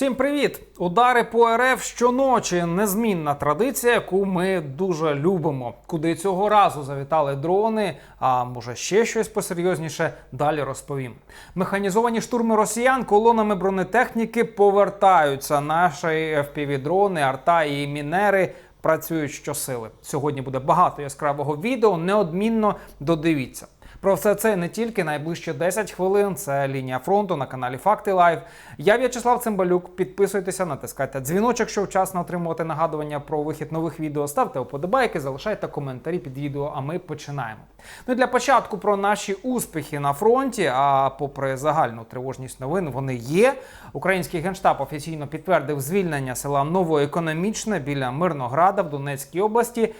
Всім привіт! Удари по РФ щоночі незмінна традиція, яку ми дуже любимо. Куди цього разу завітали дрони, а може ще щось посерйозніше, далі розповім. Механізовані штурми росіян колонами бронетехніки повертаються. Наші FPV-дрони, арта і мінери працюють щосили. Сьогодні буде багато яскравого відео. Неодмінно додивіться. Про все це не тільки найближчі 10 хвилин. Це лінія фронту на каналі Факти Лайв. Я В'ячеслав Цимбалюк. Підписуйтеся, натискайте дзвіночок, щоб вчасно отримувати нагадування про вихід нових відео. Ставте вподобайки, залишайте коментарі під відео. А ми починаємо. Ну і для початку про наші успіхи на фронті. А попри загальну тривожність новин, вони є. Український генштаб офіційно підтвердив звільнення села Новоекономічне біля Мирнограда в Донецькій області.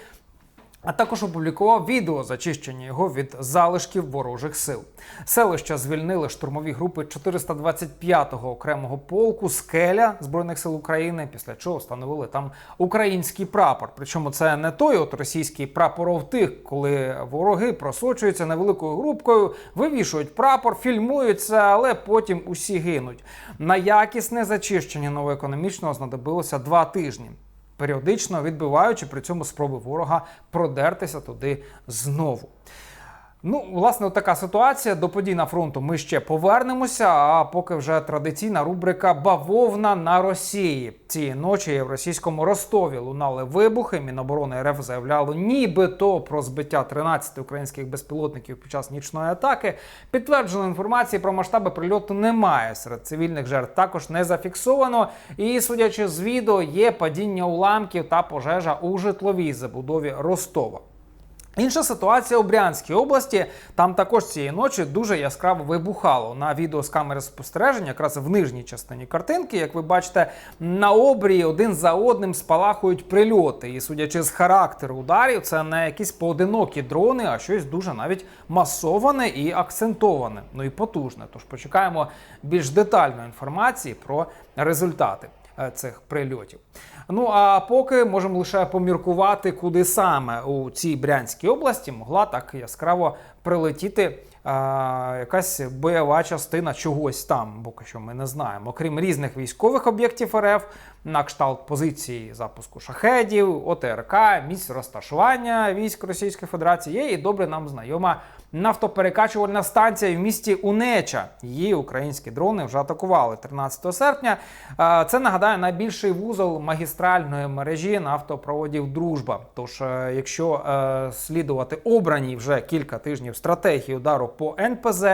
А також опублікував відео зачищення його від залишків ворожих сил. Селища звільнили штурмові групи 425-го окремого полку Скеля збройних сил України. Після чого встановили там український прапор. Причому це не той от російський прапоровтих, коли вороги просочуються невеликою групкою, вивішують прапор, фільмуються, але потім усі гинуть. На якісне зачищення новоекономічного знадобилося два тижні періодично відбиваючи при цьому спроби ворога продертися туди знову. Ну, власне, така ситуація. До подій на фронту ми ще повернемося. А поки вже традиційна рубрика Бавовна на Росії. Цієї ночі в російському Ростові лунали вибухи. Міноборони РФ заявляло, нібито про збиття 13 українських безпілотників під час нічної атаки. Підтвердженої інформації про масштаби прильоту немає. Серед цивільних жертв також не зафіксовано. І, судячи з відео, є падіння уламків та пожежа у житловій забудові Ростова. Інша ситуація у Брянській області. Там також цієї ночі дуже яскраво вибухало. На відео з камери спостереження, якраз в нижній частині картинки, як ви бачите, на обрії один за одним спалахують прильоти. І судячи з характеру ударів, це не якісь поодинокі дрони, а щось дуже навіть масоване і акцентоване. Ну і потужне. Тож почекаємо більш детальної інформації про результати цих прильотів. Ну а поки можемо лише поміркувати, куди саме у цій Брянській області могла так яскраво прилетіти а, якась бойова частина чогось там, поки що ми не знаємо. Окрім різних військових об'єктів РФ, на кшталт позиції запуску шахедів, ОТРК, місць розташування військ Російської Федерації є і добре нам знайома нафтоперекачувальна станція в місті Унеча. Її українські дрони вже атакували 13 серпня. Це нагадаю найбільший вузол магістральної мережі нафтопроводів Дружба. Тож, е, якщо е, слідувати обраній вже кілька тижнів стратегії удару по НПЗ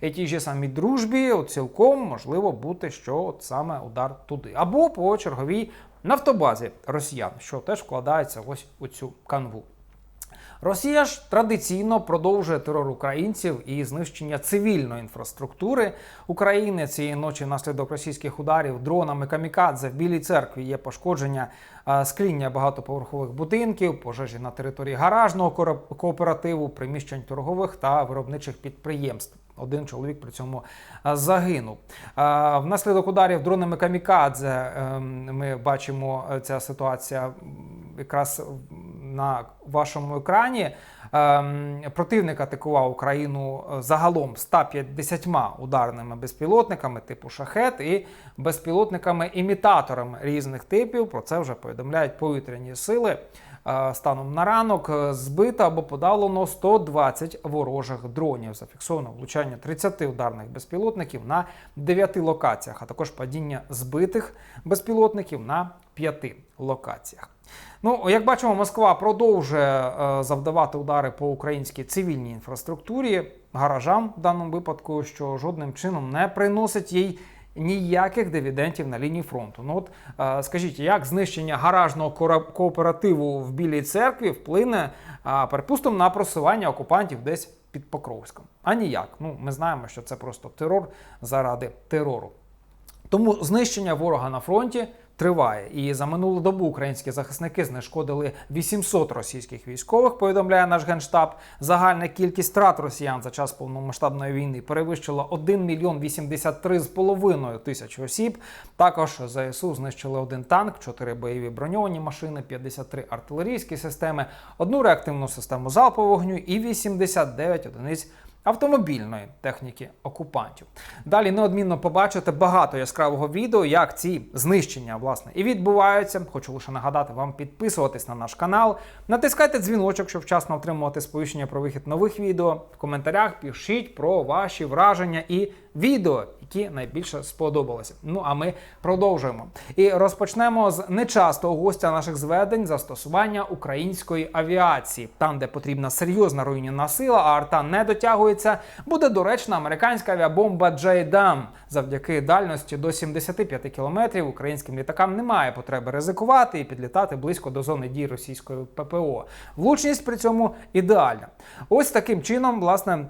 і тій же самій дружбі, цілком можливо бути, що от саме удар туди, або по черговій нафтобазі росіян, що теж вкладається ось у цю канву. Росія ж традиційно продовжує терор українців і знищення цивільної інфраструктури України цієї ночі внаслідок російських ударів дронами камікадзе в Білій церкві є пошкодження скління багатоповерхових будинків, пожежі на території гаражного кооперативу, приміщень торгових та виробничих підприємств. Один чоловік при цьому загинув. Внаслідок ударів дронами камікадзе ем, ми бачимо е, ця ситуація якраз на вашому екрані. Ем, противник атакував Україну е, загалом 150 ударними безпілотниками типу шахет і безпілотниками-імітаторами різних типів. Про це вже повідомляють повітряні сили. Станом на ранок е, збито або подалено 120 ворожих дронів. Зафіксовано влучання 30 ударних безпілотників на 9 локаціях, а також падіння збитих безпілотників на 5 локаціях. Ну, як бачимо, Москва продовжує е, завдавати удари по українській цивільній інфраструктурі, гаражам в даному випадку, що жодним чином не приносить їй ніяких дивідентів на лінії фронту. Ну от е, скажіть, як знищення гаражного кооперативу в Білій церкві вплине, е, припустимо, на просування окупантів десь під Покровськом? А ніяк. Ну, ми знаємо, що це просто терор заради терору. Тому знищення ворога на фронті триває. І за минулу добу українські захисники знешкодили 800 російських військових. Повідомляє наш генштаб. Загальна кількість втрат росіян за час повномасштабної війни перевищила 1 мільйон 83 з половиною тисяч осіб. Також ЗСУ знищили один танк, 4 бойові броньовані машини, 53 артилерійські системи, одну реактивну систему залпового вогню і 89 одиниць автомобільної техніки окупантів. Далі неодмінно побачите багато яскравого відео, як ці знищення власне і відбуваються. Хочу лише нагадати вам підписуватись на наш канал, натискайте дзвіночок, щоб вчасно отримувати сповіщення про вихід нових відео. В коментарях пишіть про ваші враження і відео, які найбільше сподобалися. Ну а ми продовжуємо. І розпочнемо з нечастого гостя наших зведень застосування української авіації. Там, де потрібна серйозна руйнівна сила, а арта не дотягується, буде доречна американська авіабомба JDAM. Завдяки дальності до 75 кілометрів українським літакам немає потреби ризикувати і підлітати близько до зони дій російської ППО. Влучність при цьому ідеальна. Ось таким чином, власне.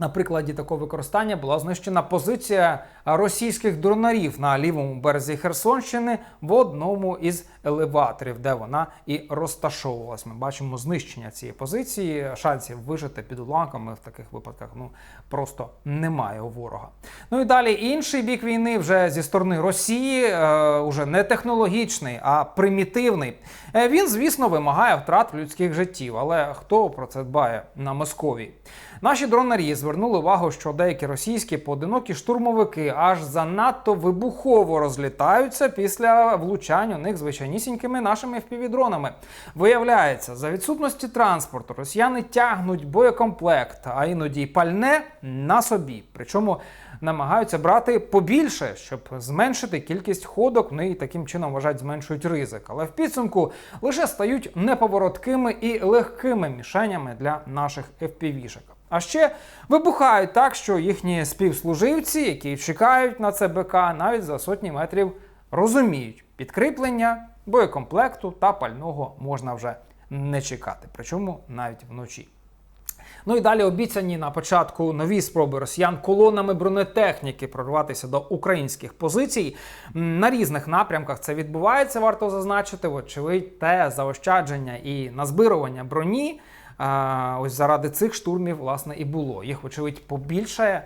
На прикладі такого використання була знищена позиція російських дронарів на лівому березі Херсонщини в одному із елеваторів, де вона і розташовувалась. Ми бачимо знищення цієї позиції. Шансів вижити під уламками в таких випадках ну просто немає у ворога. Ну і далі інший бік війни вже зі сторони Росії, е, уже не технологічний, а примітивний. Е, він, звісно, вимагає втрат людських життів, але хто про це дбає на Московії? Наші дронарі звернули увагу, що деякі російські поодинокі штурмовики аж занадто вибухово розлітаються після влучань у них звичайнісінькими нашими FPV-дронами. Виявляється, за відсутності транспорту росіяни тягнуть боєкомплект, а іноді й пальне на собі. Причому намагаються брати побільше, щоб зменшити кількість ходок. Вони і таким чином вважають, зменшують ризик. Але в підсумку лише стають неповороткими і легкими мішенями для наших FPV-шок. А ще вибухають так, що їхні співслуживці, які чекають на ЦБК, навіть за сотні метрів розуміють, підкріплення, боєкомплекту та пального можна вже не чекати, причому навіть вночі. Ну і далі обіцяні на початку нові спроби росіян колонами бронетехніки прорватися до українських позицій. На різних напрямках це відбувається, варто зазначити. Вочевидь, те заощадження і назбирування броні. Ось заради цих штурмів, власне, і було. Їх, вочевидь, побільшає.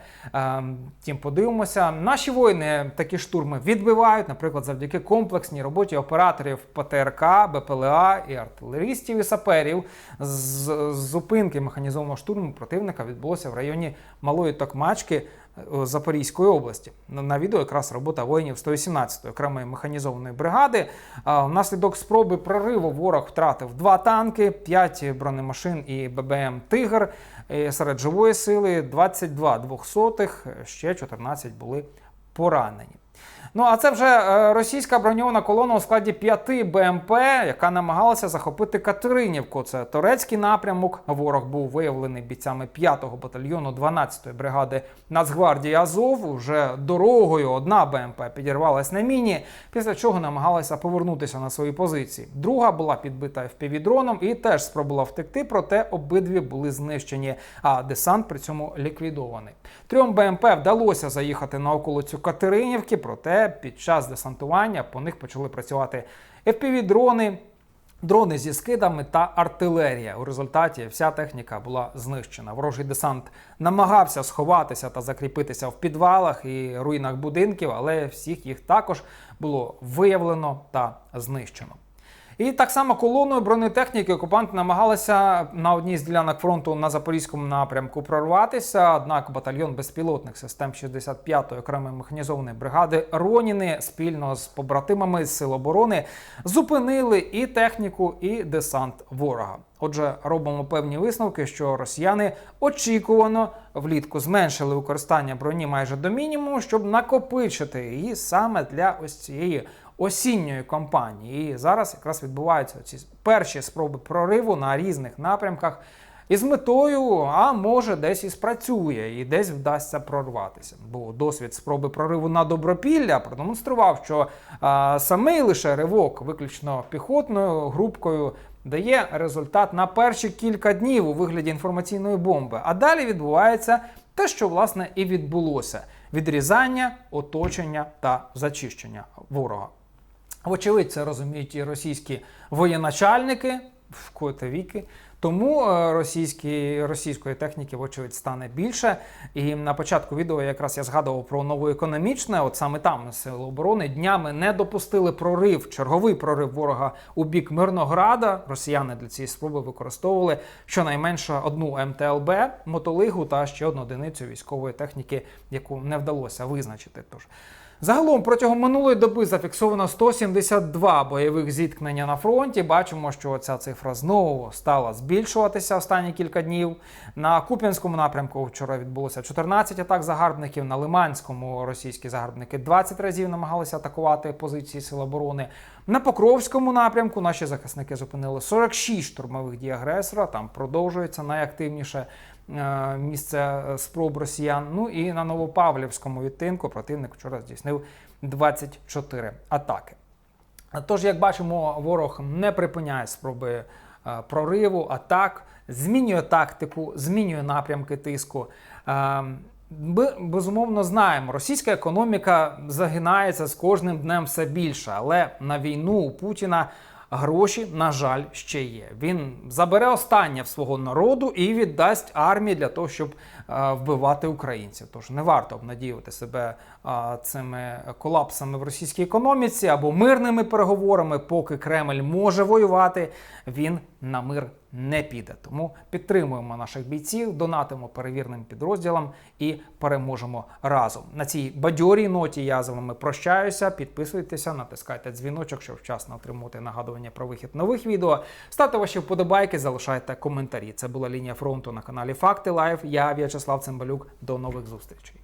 Тим подивимося. Наші воїни такі штурми відбивають, наприклад, завдяки комплексній роботі операторів ПТРК, БПЛА і артилеристів і саперів. З зупинки механізованого штурму противника відбулося в районі Малої Токмачки. Е, Запорізької області на, відео якраз робота воїнів 118-ї окремої механізованої бригади. Внаслідок спроби прориву ворог втратив два танки, 5 бронемашин і ББМ Тигр. Е, Серед живої сили 22 двохсотих, е, ще 14 були поранені. Ну а це вже е, російська броньована колона у складі 5 БМП, яка намагалася захопити Катеринівку. Це турецький напрямок. Ворог був виявлений бійцями 5-го батальйону 12-ї бригади Нацгвардії Азов. Уже дорогою одна БМП підірвалась на міні, після чого намагалася повернутися на свої позиції. Друга була підбита FPV-дроном і теж спробувала втекти, проте обидві були знищені, а десант при цьому ліквідований. Трьом БМП вдалося заїхати на околицю Катеринівки, проте під час десантування по них почали працювати FPV-дрони. Дрони зі скидами та артилерія. У результаті вся техніка була знищена. Ворожий десант намагався сховатися та закріпитися в підвалах і руїнах будинків, але всіх їх також було виявлено та знищено. І так само колоною бронетехніки окупанти намагалися на одній з ділянок фронту на запорізькому напрямку прорватися. Однак батальйон безпілотних систем 65-ї окремої механізованої бригади Роніни спільно з побратимами з Сил оборони зупинили і техніку, і десант ворога. Отже, робимо певні висновки, що росіяни очікувано влітку зменшили використання броні майже до мінімуму, щоб накопичити її саме для ось цієї осінньої кампанії. І зараз якраз відбуваються ці перші спроби прориву на різних напрямках. І з метою, а може, десь і спрацює, і десь вдасться прорватися. Бо досвід спроби прориву на добропілля продемонстрував, що а, самий лише ривок, виключно піхотною групкою, дає результат на перші кілька днів у вигляді інформаційної бомби. А далі відбувається те, що власне і відбулося: відрізання, оточення та зачищення ворога. Вочевидь, це розуміють і російські воєначальники. в коїти віки. Тому е, російські, російської техніки, вочевидь, стане більше. І на початку відео якраз я згадував про новоекономічне. От саме там сили оборони днями не допустили прорив, черговий прорив ворога у бік Мирнограда. Росіяни для цієї спроби використовували щонайменше одну МТЛБ, мотолигу та ще одну одиницю військової техніки, яку не вдалося визначити. Тож Загалом протягом минулої доби зафіксовано 172 бойових зіткнення на фронті. Бачимо, що ця цифра знову стала збільшуватися останні кілька днів. На Куп'янському напрямку вчора відбулося 14 атак загарбників. На Лиманському російські загарбники 20 разів намагалися атакувати позиції Сил оборони. На Покровському напрямку наші захисники зупинили 46 штурмових дій агресора. Там продовжується найактивніше місце е, спроб росіян. Ну і на Новопавлівському відтинку противник вчора здійснив 24 атаки. Тож, як бачимо, ворог не припиняє спроби е, прориву, атак, змінює тактику, змінює напрямки тиску. Е, Ми безумовно знаємо, російська економіка загинається з кожним днем все більше, але на війну у Путіна гроші, на жаль, ще є. Він забере останнє в свого народу і віддасть армії для того, щоб е, вбивати українців. Тож не варто обнадіювати себе е, цими колапсами в російській економіці або мирними переговорами, поки Кремль може воювати, він на мир не піде. Тому підтримуємо наших бійців, донатимо перевірним підрозділам і переможемо разом. На цій бадьорій ноті я з вами прощаюся. Підписуйтеся, натискайте дзвіночок, щоб вчасно отримувати нагадування про вихід нових відео. Ставте ваші вподобайки, залишайте коментарі. Це була лінія фронту на каналі Факти Лайв. Я В'ячеслав Цимбалюк. До нових зустрічей.